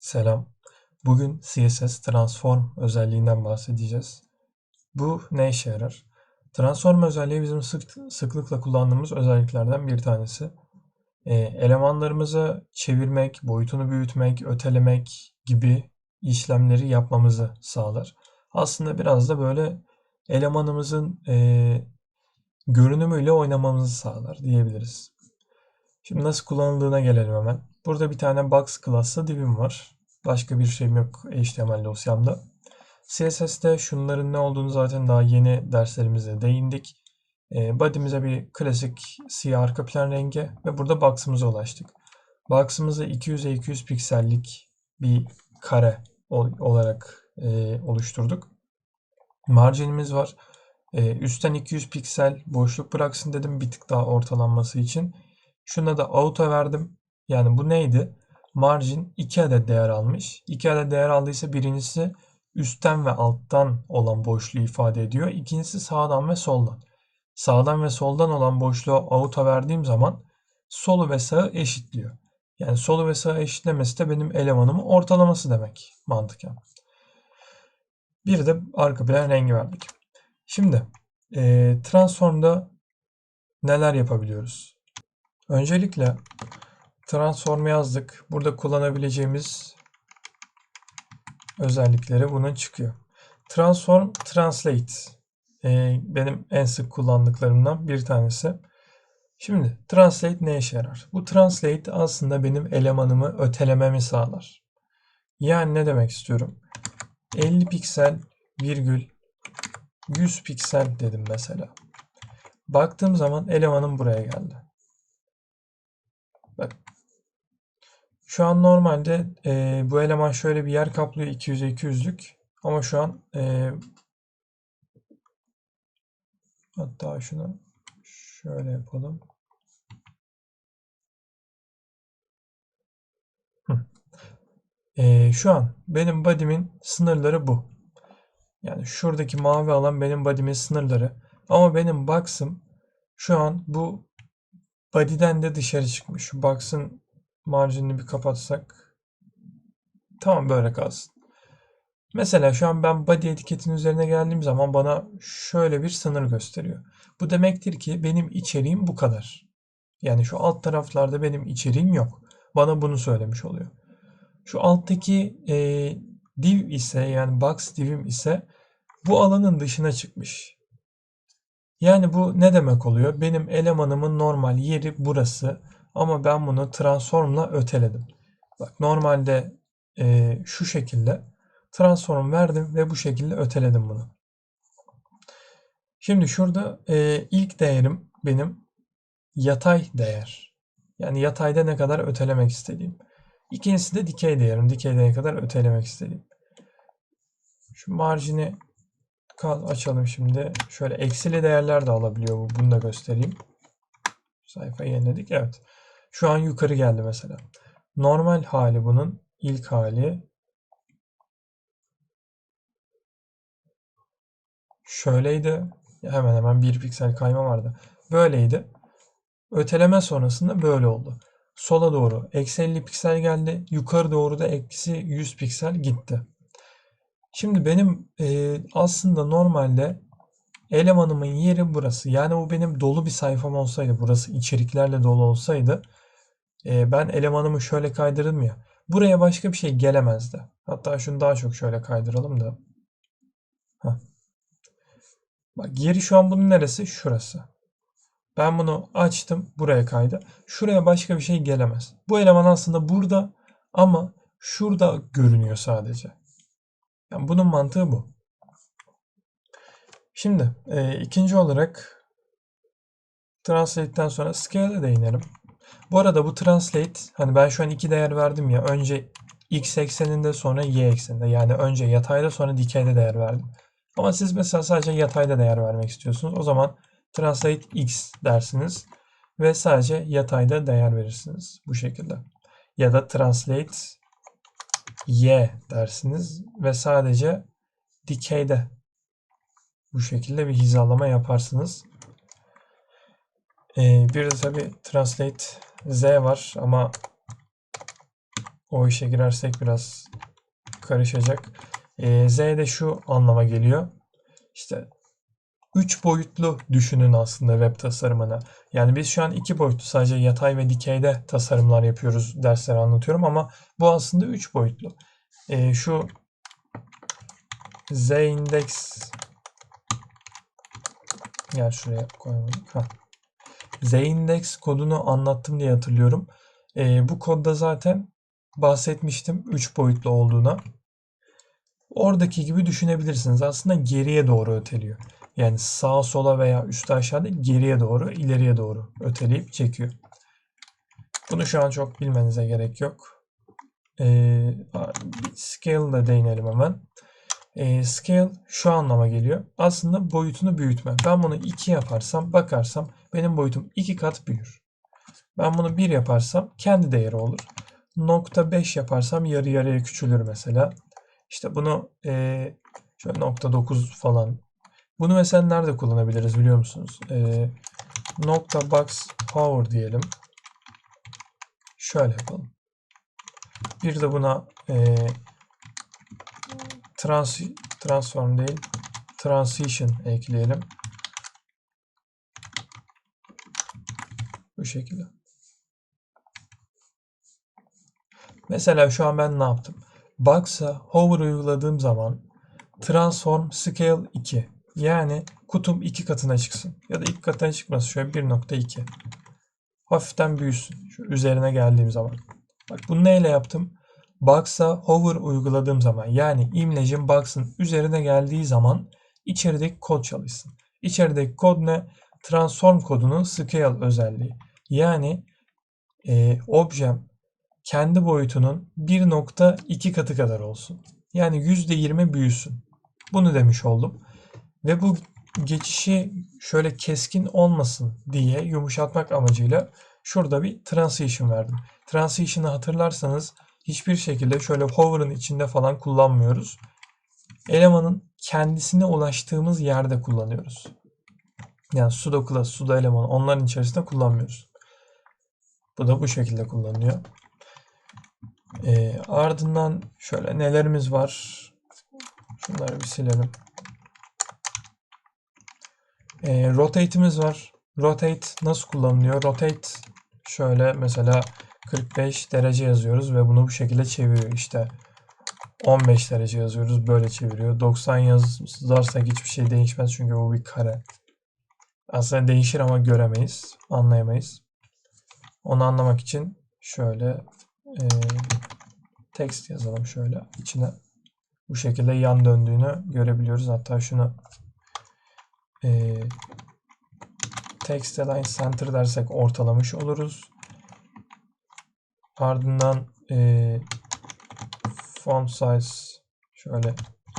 Selam. Bugün CSS Transform özelliğinden bahsedeceğiz. Bu ne işe yarar? Transform özelliği bizim sık, sıklıkla kullandığımız özelliklerden bir tanesi. E, elemanlarımızı çevirmek, boyutunu büyütmek, ötelemek gibi işlemleri yapmamızı sağlar. Aslında biraz da böyle elemanımızın e, görünümüyle oynamamızı sağlar diyebiliriz. Şimdi nasıl kullanıldığına gelelim hemen. Burada bir tane box class'lı divim var. Başka bir şeyim yok HTML dosyamda. CSS'te şunların ne olduğunu zaten daha yeni derslerimizde değindik. E, body'mize bir klasik siyah arka plan rengi ve burada box'ımıza ulaştık. Box'ımızı 200'e 200 piksellik bir kare olarak e, oluşturduk. Marginimiz var. E, üstten 200 piksel boşluk bıraksın dedim bir tık daha ortalanması için. Şuna da auto verdim. Yani bu neydi? Margin 2 adet değer almış. 2 adet değer aldıysa birincisi üstten ve alttan olan boşluğu ifade ediyor. İkincisi sağdan ve soldan. Sağdan ve soldan olan boşluğu auto verdiğim zaman solu ve sağı eşitliyor. Yani solu ve sağı eşitlemesi de benim elemanımın ortalaması demek mantıken. Bir de arka plan rengi verdik. Şimdi e, transformda neler yapabiliyoruz? Öncelikle transform yazdık. Burada kullanabileceğimiz özellikleri bunun çıkıyor. Transform, translate ee, benim en sık kullandıklarımdan bir tanesi. Şimdi translate ne işe yarar? Bu translate aslında benim elemanımı ötelememi sağlar. Yani ne demek istiyorum? 50 piksel virgül 100 piksel dedim mesela. Baktığım zaman elemanım buraya geldi. Bak. Şu an normalde e, bu eleman şöyle bir yer kaplıyor 200'e 200'lük. Ama şu an e, hatta şunu şöyle yapalım. E, şu an benim body'min sınırları bu. Yani şuradaki mavi alan benim body'min sınırları. Ama benim box'ım şu an bu body'den de dışarı çıkmış. Şu box'ın marjinini bir kapatsak. Tamam böyle kalsın. Mesela şu an ben body etiketin üzerine geldiğim zaman bana şöyle bir sınır gösteriyor. Bu demektir ki benim içeriğim bu kadar. Yani şu alt taraflarda benim içeriğim yok. Bana bunu söylemiş oluyor. Şu alttaki e, div ise yani box divim ise bu alanın dışına çıkmış. Yani bu ne demek oluyor? Benim elemanımın normal yeri burası ama ben bunu transformla öteledim. Bak normalde e, şu şekilde transform verdim ve bu şekilde öteledim bunu. Şimdi şurada e, ilk değerim benim yatay değer. Yani yatayda ne kadar ötelemek istediğim. İkincisi de dikey değerim. Dikeyde ne kadar ötelemek istediğim. Şu marjini açalım şimdi. Şöyle eksili değerler de alabiliyor bu. Bunu da göstereyim. Sayfayı yeniledik. Evet. Şu an yukarı geldi mesela. Normal hali bunun ilk hali şöyleydi. Hemen hemen bir piksel kayma vardı. Böyleydi. Öteleme sonrasında böyle oldu. Sola doğru eksi 50 piksel geldi. Yukarı doğru da eksi 100 piksel gitti. Şimdi benim e, aslında normalde elemanımın yeri burası. Yani bu benim dolu bir sayfam olsaydı, burası içeriklerle dolu olsaydı e, ben elemanımı şöyle kaydırdım ya. Buraya başka bir şey gelemezdi. Hatta şunu daha çok şöyle kaydıralım da. Heh. Bak yeri şu an bunun neresi? Şurası. Ben bunu açtım. Buraya kaydı. Şuraya başka bir şey gelemez. Bu eleman aslında burada ama şurada görünüyor sadece. Yani bunun mantığı bu. Şimdi e, ikinci olarak Translate'den sonra Scale'e değinelim. Bu arada bu Translate hani ben şu an iki değer verdim ya. Önce x ekseninde sonra y ekseninde. Yani önce yatayda sonra dikeyde değer verdim. Ama siz mesela sadece yatayda değer vermek istiyorsunuz. O zaman Translate x dersiniz. Ve sadece yatayda değer verirsiniz. Bu şekilde. Ya da Translate y dersiniz ve sadece dikeyde bu şekilde bir hizalama yaparsınız. Ee, bir de tabi translate z var ama o işe girersek biraz karışacak. Ee, Z de şu anlama geliyor. İşte 3 boyutlu düşünün aslında web tasarımını. Yani biz şu an 2 boyutlu sadece yatay ve dikeyde tasarımlar yapıyoruz dersleri anlatıyorum ama bu aslında 3 boyutlu. Ee, şu Z index Gel şuraya koyalım. Z-index kodunu anlattım diye hatırlıyorum. Ee, bu kodda zaten bahsetmiştim 3 boyutlu olduğuna. Oradaki gibi düşünebilirsiniz. Aslında geriye doğru öteliyor. Yani sağa sola veya üstte aşağıda geriye doğru, ileriye doğru öteleyip çekiyor. Bunu şu an çok bilmenize gerek yok. Ee, scale ile değinelim hemen. Ee, scale şu anlama geliyor. Aslında boyutunu büyütme. Ben bunu 2 yaparsam, bakarsam benim boyutum 2 kat büyür. Ben bunu 1 yaparsam kendi değeri olur. Nokta 5 yaparsam yarı yarıya küçülür mesela. İşte bunu e, şöyle nokta 9 falan. Bunu mesela nerede kullanabiliriz biliyor musunuz? E, nokta box power diyelim. Şöyle yapalım. Bir de buna e, trans, transform değil transition ekleyelim. Bu şekilde. Mesela şu an ben ne yaptım? Box'a hover uyguladığım zaman transform scale 2 yani kutum 2 katına çıksın. Ya da ilk katına çıkması şöyle 1.2. Hafiften büyüsün. Şu üzerine geldiğim zaman. Bak bunu neyle yaptım? Box'a hover uyguladığım zaman yani imlecin box'ın üzerine geldiği zaman içerideki kod çalışsın. İçerideki kod ne? Transform kodunun scale özelliği. Yani e, objem kendi boyutunun 1.2 katı kadar olsun. Yani %20 büyüsün. Bunu demiş oldum. Ve bu geçişi şöyle keskin olmasın diye yumuşatmak amacıyla şurada bir transition verdim. Transition'ı hatırlarsanız hiçbir şekilde şöyle hover'ın içinde falan kullanmıyoruz. Elemanın kendisine ulaştığımız yerde kullanıyoruz. Yani sudo class, sudo elemanı onların içerisinde kullanmıyoruz. Bu da bu şekilde kullanılıyor. E, ardından şöyle nelerimiz var? Şunları bir silelim. E, rotate'imiz var. Rotate nasıl kullanılıyor? Rotate şöyle mesela 45 derece yazıyoruz ve bunu bu şekilde çeviriyor. İşte 15 derece yazıyoruz böyle çeviriyor. 90 yazarsak hiçbir şey değişmez çünkü bu bir kare. Aslında değişir ama göremeyiz, anlayamayız. Onu anlamak için şöyle e, text yazalım şöyle içine. Bu şekilde yan döndüğünü görebiliyoruz. Hatta şunu e, text align center dersek ortalamış oluruz. Ardından e, font size şöyle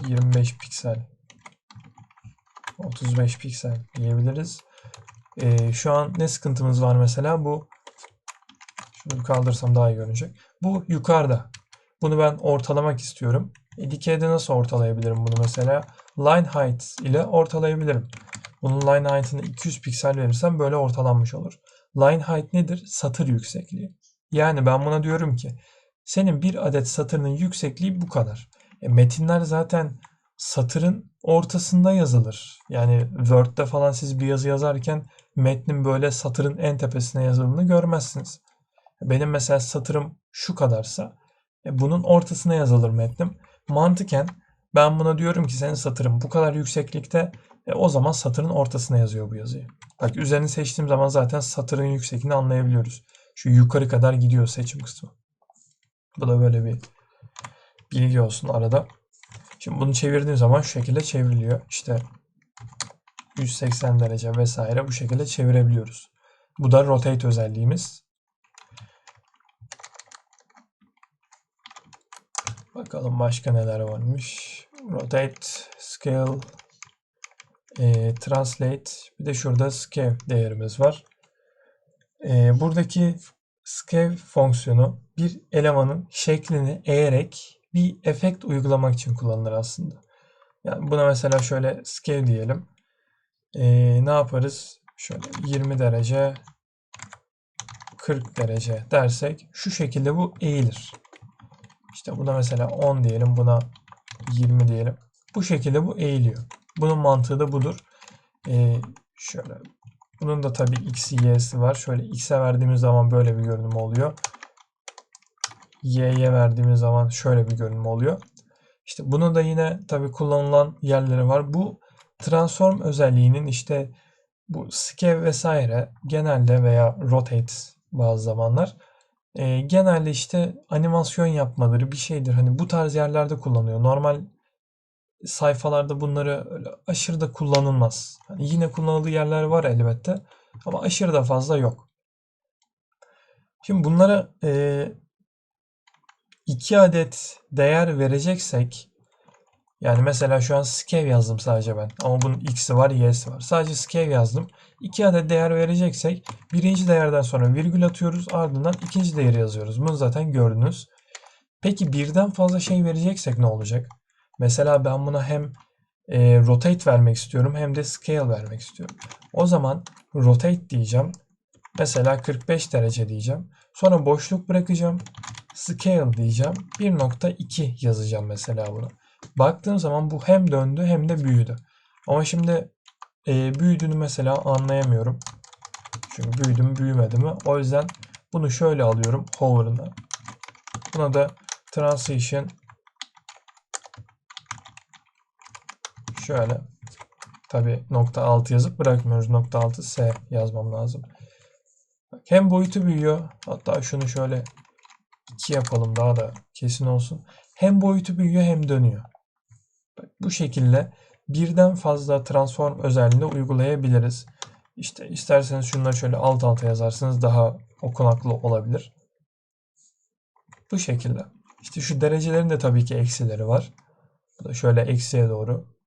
25 piksel 35 piksel diyebiliriz. E, şu an ne sıkıntımız var mesela bu şunu kaldırsam daha iyi görünecek. Bu yukarıda. Bunu ben ortalamak istiyorum. E, dikeyde nasıl ortalayabilirim bunu mesela? Line height ile ortalayabilirim. Bunun line height'ını 200 piksel verirsem böyle ortalanmış olur. Line height nedir? Satır yüksekliği. Yani ben buna diyorum ki senin bir adet satırının yüksekliği bu kadar. E, metinler zaten satırın ortasında yazılır. Yani Word'de falan siz bir yazı yazarken metnin böyle satırın en tepesine yazıldığını görmezsiniz. Benim mesela satırım şu kadarsa e, bunun ortasına yazılır metnim. Mantıken ben buna diyorum ki senin satırın bu kadar yükseklikte e, o zaman satırın ortasına yazıyor bu yazıyı. Bak üzerini seçtiğim zaman zaten satırın yüksekliğini anlayabiliyoruz. Şu yukarı kadar gidiyor seçim kısmı. Bu da böyle bir bilgi olsun arada. Şimdi bunu çevirdiğim zaman şu şekilde çevriliyor. İşte 180 derece vesaire bu şekilde çevirebiliyoruz. Bu da rotate özelliğimiz. Bakalım başka neler varmış. Rotate, scale, e, translate. Bir de şurada scale değerimiz var. E, buradaki scale fonksiyonu bir elemanın şeklini eğerek bir efekt uygulamak için kullanılır aslında. Yani buna mesela şöyle scale diyelim. E, ne yaparız? Şöyle 20 derece 40 derece dersek şu şekilde bu eğilir. İşte buna mesela 10 diyelim, buna 20 diyelim. Bu şekilde bu eğiliyor. Bunun mantığı da budur. Ee, şöyle bunun da tabii x, y'si var. Şöyle x'e verdiğimiz zaman böyle bir görünüm oluyor. y'ye verdiğimiz zaman şöyle bir görünüm oluyor. İşte bunun da yine tabii kullanılan yerleri var. Bu transform özelliğinin işte bu scale vesaire genelde veya rotate bazı zamanlar e, genelde işte animasyon yapmaları bir şeydir. Hani bu tarz yerlerde kullanıyor. Normal sayfalarda bunları öyle aşırı da kullanılmaz. Hani yine kullanıldığı yerler var elbette ama aşırı da fazla yok. Şimdi bunlara e, iki adet değer vereceksek yani mesela şu an scale yazdım sadece ben ama bunun x'i var y'si var. Sadece scale yazdım. İki adet değer vereceksek birinci değerden sonra virgül atıyoruz ardından ikinci değeri yazıyoruz. Bunu zaten gördünüz. Peki birden fazla şey vereceksek ne olacak? Mesela ben buna hem e, rotate vermek istiyorum hem de scale vermek istiyorum. O zaman rotate diyeceğim. Mesela 45 derece diyeceğim. Sonra boşluk bırakacağım. Scale diyeceğim. 1.2 yazacağım mesela bunu. Baktığım zaman bu hem döndü hem de büyüdü. Ama şimdi e, büyüdüğünü mesela anlayamıyorum. Çünkü büyüdü mü büyümedi mi? O yüzden bunu şöyle alıyorum hover'ına. Buna da transition Şöyle. Tabi nokta altı yazıp bırakmıyoruz. Nokta altı S yazmam lazım. hem boyutu büyüyor. Hatta şunu şöyle 2 yapalım daha da kesin olsun. Hem boyutu büyüyor hem dönüyor. Bak, bu şekilde birden fazla transform özelliğinde uygulayabiliriz. İşte isterseniz şunları şöyle alt alta yazarsınız daha okunaklı olabilir. Bu şekilde. İşte şu derecelerin de tabii ki eksileri var. Bu da şöyle eksiye doğru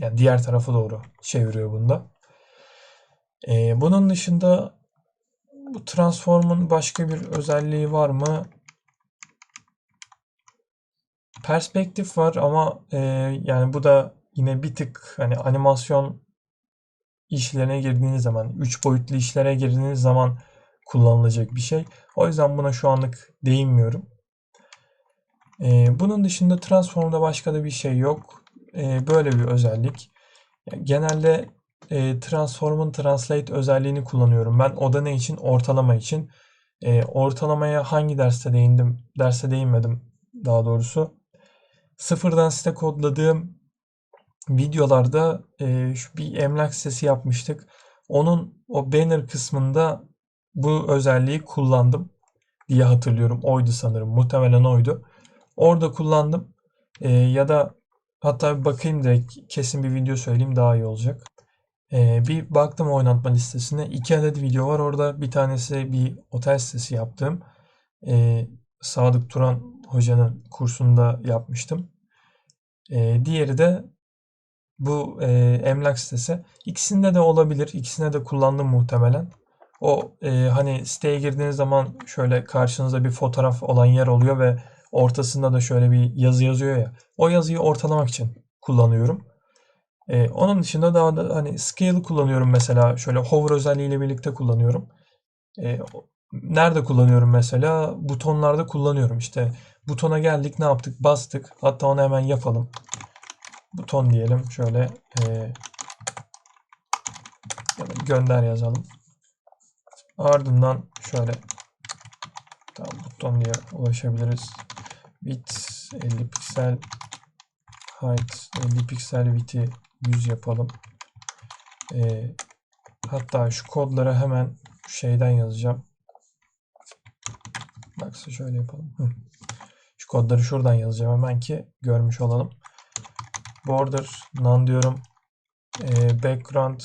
yani diğer tarafa doğru çeviriyor bunda. Ee, bunun dışında bu transform'un başka bir özelliği var mı? Perspektif var ama e, yani bu da yine bir tık hani animasyon işlerine girdiğiniz zaman, 3 boyutlu işlere girdiğiniz zaman kullanılacak bir şey. O yüzden buna şu anlık değinmiyorum. Ee, bunun dışında transformda başka da bir şey yok e, böyle bir özellik. Genelde e, Transform'un Translate özelliğini kullanıyorum. Ben o da ne için? Ortalama için. E, ortalamaya hangi derste değindim? Derse değinmedim daha doğrusu. Sıfırdan site kodladığım videolarda e, şu bir emlak sitesi yapmıştık. Onun o banner kısmında bu özelliği kullandım diye hatırlıyorum. Oydu sanırım. Muhtemelen oydu. Orada kullandım. Ya da Hatta bir bakayım direkt kesin bir video söyleyeyim daha iyi olacak. Ee, bir baktım oynatma listesine. iki adet video var. Orada bir tanesi bir otel sitesi yaptığım. Ee, Sadık Turan hocanın kursunda yapmıştım. Ee, diğeri de bu e, emlak sitesi. İkisinde de olabilir. İkisine de kullandım muhtemelen. O e, hani siteye girdiğiniz zaman şöyle karşınızda bir fotoğraf olan yer oluyor ve ortasında da şöyle bir yazı yazıyor ya. O yazıyı ortalamak için kullanıyorum. Ee, onun dışında daha da hani scale kullanıyorum mesela. Şöyle hover özelliğiyle birlikte kullanıyorum. Ee, nerede kullanıyorum mesela? Butonlarda kullanıyorum. İşte butona geldik ne yaptık? Bastık. Hatta onu hemen yapalım. Buton diyelim. Şöyle e, gönder yazalım. Ardından şöyle tam buton diye ulaşabiliriz width 50 piksel height 50 piksel width'i 100 yapalım. Ee, hatta şu kodları hemen şeyden yazacağım. Bak şöyle yapalım. Hı. Şu kodları şuradan yazacağım hemen ki görmüş olalım. Border none diyorum. Ee, background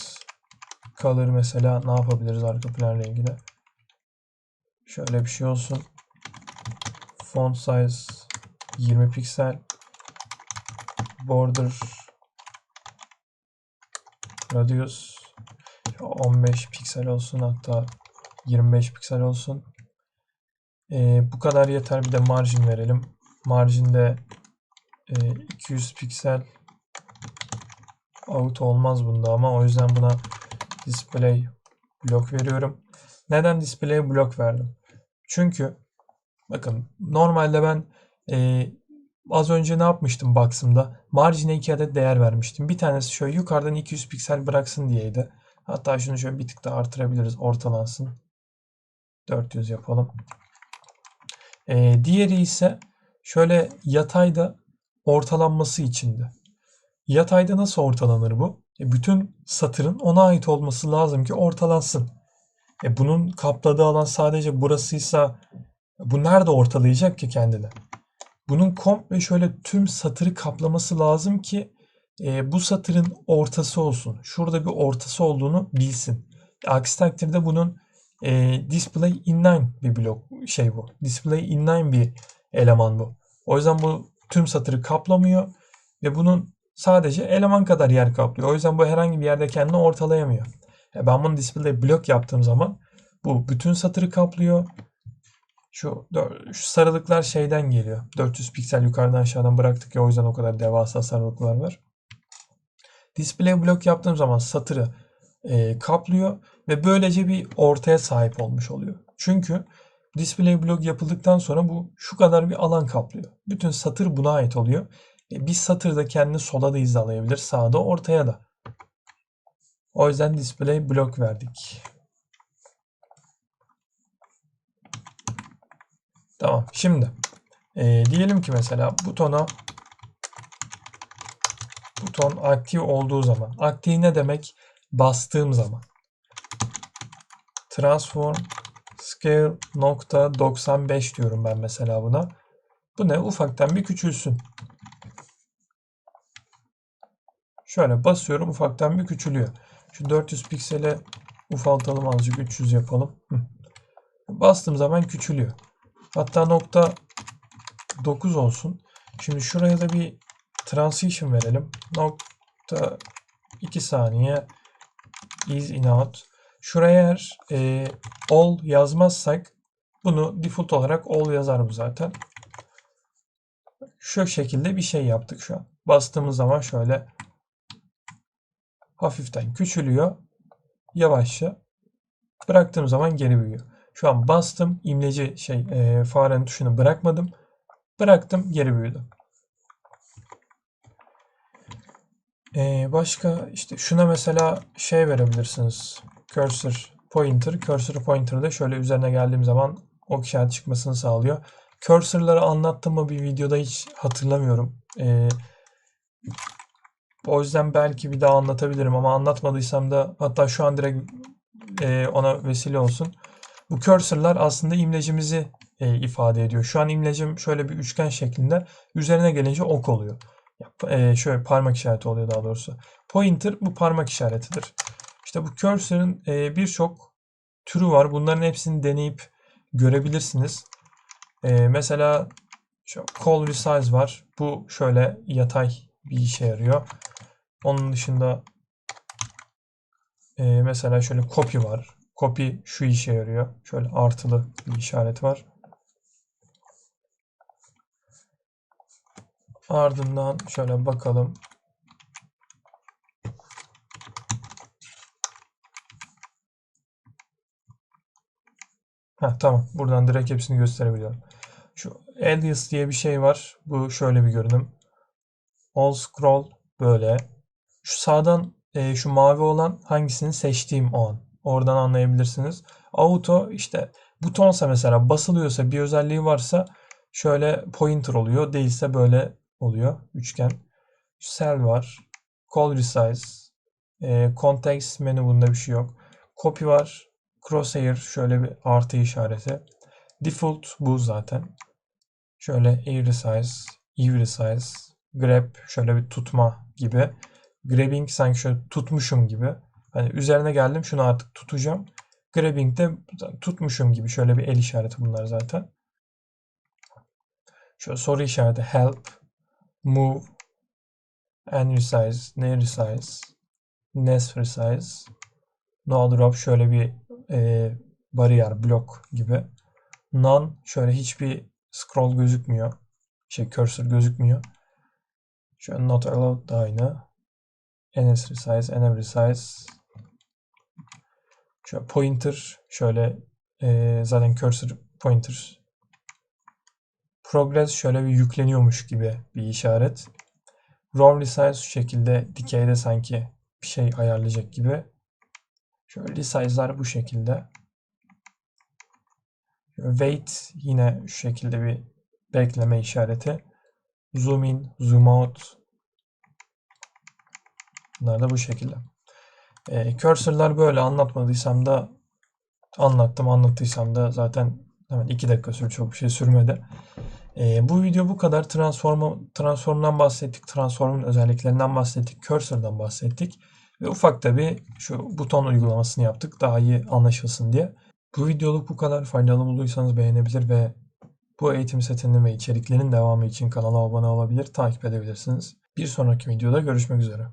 color mesela ne yapabiliriz arka plan rengine? Şöyle bir şey olsun. Font size 20 piksel border radius 15 piksel olsun hatta 25 piksel olsun. Ee, bu kadar yeter. Bir de margin verelim. Marginde e, 200 piksel out olmaz bunda ama o yüzden buna display block veriyorum. Neden display block verdim? Çünkü Bakın normalde ben e, az önce ne yapmıştım box'ımda? Margin'e 2 adet değer vermiştim. Bir tanesi şöyle yukarıdan 200 piksel bıraksın diyeydi. Hatta şunu şöyle bir tık daha artırabiliriz. Ortalansın. 400 yapalım. E, diğeri ise şöyle yatayda ortalanması içindi. Yatayda nasıl ortalanır bu? E, bütün satırın ona ait olması lazım ki ortalansın. E, bunun kapladığı alan sadece burasıysa bu nerede ortalayacak ki kendini? Bunun komple şöyle tüm satırı kaplaması lazım ki e, bu satırın ortası olsun. Şurada bir ortası olduğunu bilsin. Aksi takdirde bunun e, display inline bir blok şey bu. Display inline bir eleman bu. O yüzden bu tüm satırı kaplamıyor ve bunun sadece eleman kadar yer kaplıyor. O yüzden bu herhangi bir yerde kendini ortalayamıyor. E, ben bunu display blok yaptığım zaman bu bütün satırı kaplıyor. Şu, şu sarılıklar şeyden geliyor. 400 piksel yukarıdan aşağıdan bıraktık ya o yüzden o kadar devasa sarılıklar var. Display blok yaptığım zaman satırı e, kaplıyor ve böylece bir ortaya sahip olmuş oluyor. Çünkü display blok yapıldıktan sonra bu şu kadar bir alan kaplıyor. Bütün satır buna ait oluyor. E, bir satır da kendini sola da hizalayabilir, sağda, ortaya da. O yüzden display blok verdik. Tamam. Şimdi e, diyelim ki mesela butona buton aktif olduğu zaman. Aktif ne demek? Bastığım zaman. Transform scale nokta 95 diyorum ben mesela buna. Bu ne? Ufaktan bir küçülsün. Şöyle basıyorum ufaktan bir küçülüyor. Şu 400 piksele ufaltalım azıcık 300 yapalım. Bastığım zaman küçülüyor. Hatta nokta 9 olsun. Şimdi şuraya da bir transition verelim. Nokta 2 saniye is in out. Şuraya eğer e, all yazmazsak bunu default olarak all yazar bu zaten. Şu şekilde bir şey yaptık şu an. Bastığımız zaman şöyle hafiften küçülüyor. Yavaşça. Bıraktığım zaman geri büyüyor. Şu an bastım. imleci şey e, farenin tuşunu bırakmadım. Bıraktım. Geri büyüdü. E, başka işte şuna mesela şey verebilirsiniz. Cursor pointer. Cursor pointer'da şöyle üzerine geldiğim zaman ok işareti çıkmasını sağlıyor. Cursor'ları anlattım mı bir videoda hiç hatırlamıyorum. E, o yüzden belki bir daha anlatabilirim ama anlatmadıysam da hatta şu an direkt e, ona vesile olsun. Bu cursor'lar aslında imlecimizi e, ifade ediyor. Şu an imlecim şöyle bir üçgen şeklinde. Üzerine gelince ok oluyor. E, şöyle parmak işareti oluyor daha doğrusu. Pointer bu parmak işaretidir. İşte bu cursor'ın e, birçok türü var. Bunların hepsini deneyip görebilirsiniz. E, mesela şu call resize var. Bu şöyle yatay bir işe yarıyor. Onun dışında e, mesela şöyle copy var. Copy şu işe yarıyor. Şöyle artılı bir işaret var. Ardından şöyle bakalım. Heh, tamam. Buradan direkt hepsini gösterebiliyorum. Şu alias diye bir şey var. Bu şöyle bir görünüm. All scroll böyle. Şu sağdan e, şu mavi olan hangisini seçtiğim o an. Oradan anlayabilirsiniz. Auto işte butonsa mesela basılıyorsa bir özelliği varsa şöyle pointer oluyor. Değilse böyle oluyor. Üçgen. Cell var. Call resize. E, context menü bunda bir şey yok. Copy var. Crosshair şöyle bir artı işareti. Default bu zaten. Şöyle air resize, eve resize, grab şöyle bir tutma gibi. Grabbing sanki şöyle tutmuşum gibi. Hani üzerine geldim şunu artık tutacağım. Grabbing de tutmuşum gibi. Şöyle bir el işareti bunlar zaten. Şöyle soru işareti help, move, and resize, ne resize, nest resize, no drop şöyle bir e, bariyer, blok gibi. None şöyle hiçbir scroll gözükmüyor. Şey cursor gözükmüyor. Şöyle not allowed da aynı. ns resize, env resize, Şöyle pointer şöyle e, zaten cursor pointer Progress şöyle bir yükleniyormuş gibi bir işaret. Row resize şu şekilde dikeyde sanki bir şey ayarlayacak gibi. Şöyle resize'lar bu şekilde. Wait yine şu şekilde bir bekleme işareti. Zoom in, zoom out. Bunlar da bu şekilde. E, cursor'lar böyle anlatmadıysam da anlattım. Anlattıysam da zaten hemen 2 dakika sürdü. Çok bir şey sürmedi. E, bu video bu kadar. Transform, transformdan bahsettik. Transform'un özelliklerinden bahsettik. Cursor'dan bahsettik. Ve ufak da bir şu buton uygulamasını yaptık. Daha iyi anlaşılsın diye. Bu videoluk bu kadar. Faydalı bulduysanız beğenebilir ve bu eğitim setinin ve içeriklerin devamı için kanala abone olabilir, takip edebilirsiniz. Bir sonraki videoda görüşmek üzere.